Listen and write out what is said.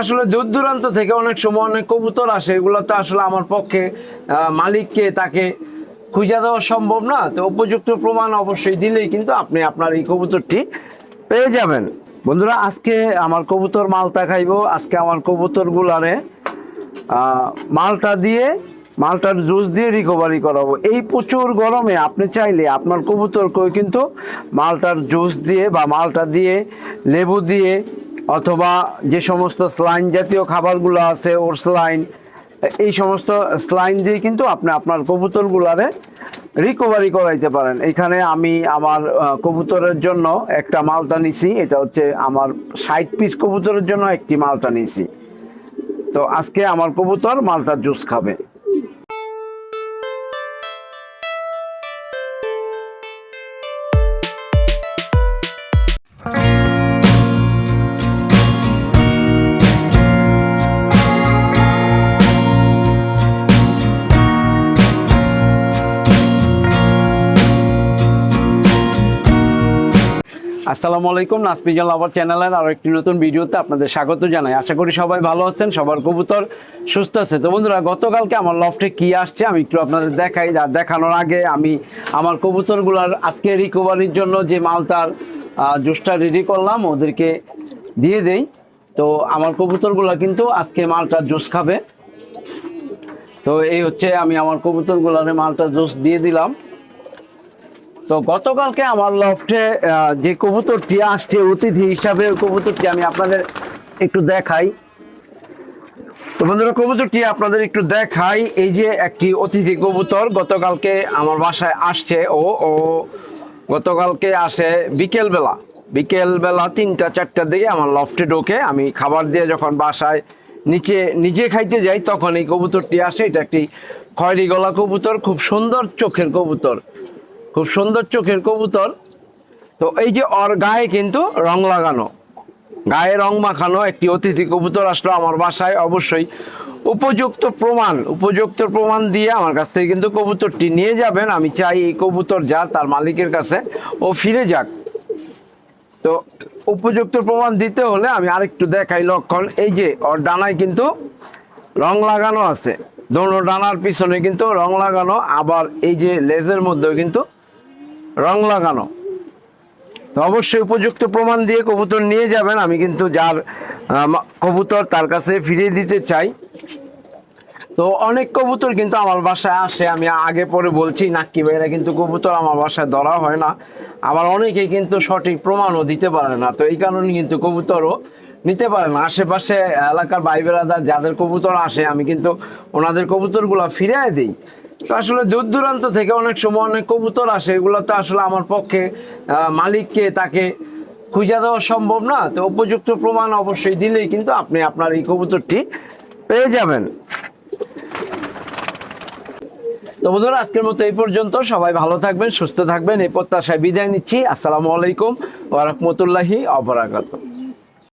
আসলে দূর দূরান্ত থেকে অনেক সময় অনেক কবুতর আসে, এগুলো তো আসলে আমার পক্ষে মালিককে তাকে খুঁজে দেওয়া সম্ভব না। তো উপযুক্ত প্রমাণ অবশ্যই দিলেই কিন্তু আপনি আপনার এই কবুতরটি পেয়ে যাবেন। বন্ধুরা, আজকে আমার কবুতর মালটা খাইবো। আজকে আমার কবুতর গুলারে মালটা দিয়ে, মালটার জুস দিয়ে রিকভারি করাবো। এই প্রচুর গরমে আপনি চাইলে আপনার কবুতরকে কিন্তু মালটার জুস দিয়ে বা মালটা দিয়ে লেবু দিয়ে অথবা যে সমস্ত স্লাইন জাতীয় খাবারগুলো আছে, ওর স্লাইন এই সমস্ত স্লাইন দিয়ে কিন্তু আপনি আপনার কবুতরগুলারে রিকভারি করাইতে পারেন। এখানে আমি আমার কবুতরের জন্য একটা মালটা নিছি। এটা হচ্ছে আমার ষাট পিস কবুতরের জন্য একটি মালটা নিছি। তো আজকে আমার কবুতর মালটার জুস খাবে। আসসালামু আলাইকুম নাসপিজাল আবার চ্যানেলের আরও একটি নতুন ভিডিওতে আপনাদের স্বাগত জানাই। আশা করি সবাই ভালো আছেন, সবার কবুতর সুস্থ আছে। তো বন্ধুরা, গতকালকে আমার লফটে কি আসছে আমি একটু আপনাদের দেখাই। আর দেখানোর আগে আমি আমার কবুতরগুলার আজকে রিকভারির জন্য যে মালটার জুসটা রেডি করলাম, ওদেরকে দিয়ে দেই। তো আমার কবুতরগুলো কিন্তু আজকে মালটার জুস খাবে। তো এই হচ্ছে আমি আমার কবুতরগুলোরে মালটার জুস দিয়ে দিলাম। তো গতকালকে আমার লফটে যে কবুতরটি আসছে, অতিথি হিসাবে কবুতরটি আমি আপনাদের একটু দেখাই। তো বন্ধুরা, কবুতরটি আপনাদের একটু দেখাই। এই যে একটি অতিথি কবুতর গতকালকে আমার বাসায় আসছে। ও ও গতকালকে আসে বিকেলবেলা। বিকেলবেলা তিনটা চারটার দিকে আমার লফটে ঢোকে। আমি খাবার দিয়ে যখন বাসায় নিচে, নিজে খাইতে যাই, তখন এই কবুতরটি আসে। এটা একটি খয়েরি গলা কবুতর, খুব সুন্দর চোখের কবুতর। খুব সুন্দর চোখের কবুতর। তো এই যে ওর গায়ে কিন্তু রং লাগানো, গায়ে রং মাখানো একটি অতিথি কবুতর আসলো আমার বাসায় অবশ্যই। উপযুক্ত প্রমাণ উপযুক্ত প্রমাণ দিয়ে আমার কাছ থেকে কিন্তু কবুতরটি নিয়ে যাবেন। আমি চাই এই কবুতর যা তার মালিকের কাছে ও ফিরে যাক। তো উপযুক্ত প্রমাণ দিতে হলে আমি আরেকটু দেখাই লক্ষণ। এই যে ওর ডানায় কিন্তু রং লাগানো আছে। দোনো ডানার পিছনে কিন্তু রং লাগানো। আবার এই যে লেজের মধ্যেও কিন্তু রং লাগানো। তো অবশ্যই উপযুক্ত প্রমাণ দিয়ে কবুতর নিয়ে যাবেন। আমি কিন্তু যার কবুতর তার কাছে ফিরিয়ে দিতে চাই। তো অনেক কবুতর কিন্তু আমার বাসায় আসে। আমি আগে পরে বলছি, নাক্কি ভাইরা কিন্তু কবুতর আমার বাসায় ধরা হয় না। আবার অনেকে কিন্তু সঠিক প্রমাণও দিতে পারে না। তো এই কারণে কিন্তু কবুতরও নিতে পারে না। আশেপাশে এলাকার ভাই বেড়াদার যাদের কবুতর আসে, আমি কিন্তু ওনাদের কবুতরগুলো ফিরিয়ে দিই। আসলে দূর দূরান্ত থেকে অনেক সময় অনেক কবুতর আসে, এগুলো তো আসলে আমার পক্ষে মালিককে তাকে খুঁজে দেওয়া সম্ভব না। তো উপযুক্ত প্রমাণ অবশ্যই দিলেই কিন্তু আপনি আপনার এই কবুতরটি পেয়ে যাবেন। তো বন্ধুরা, আজকের মতো এই পর্যন্ত। সবাই ভালো থাকবেন, সুস্থ থাকবেন, এই প্রত্যাশায় বিদায় নিচ্ছি। আসসালামু আলাইকুম ওয়া রাহমাতুল্লাহি ওয়া বারাকাতুহু।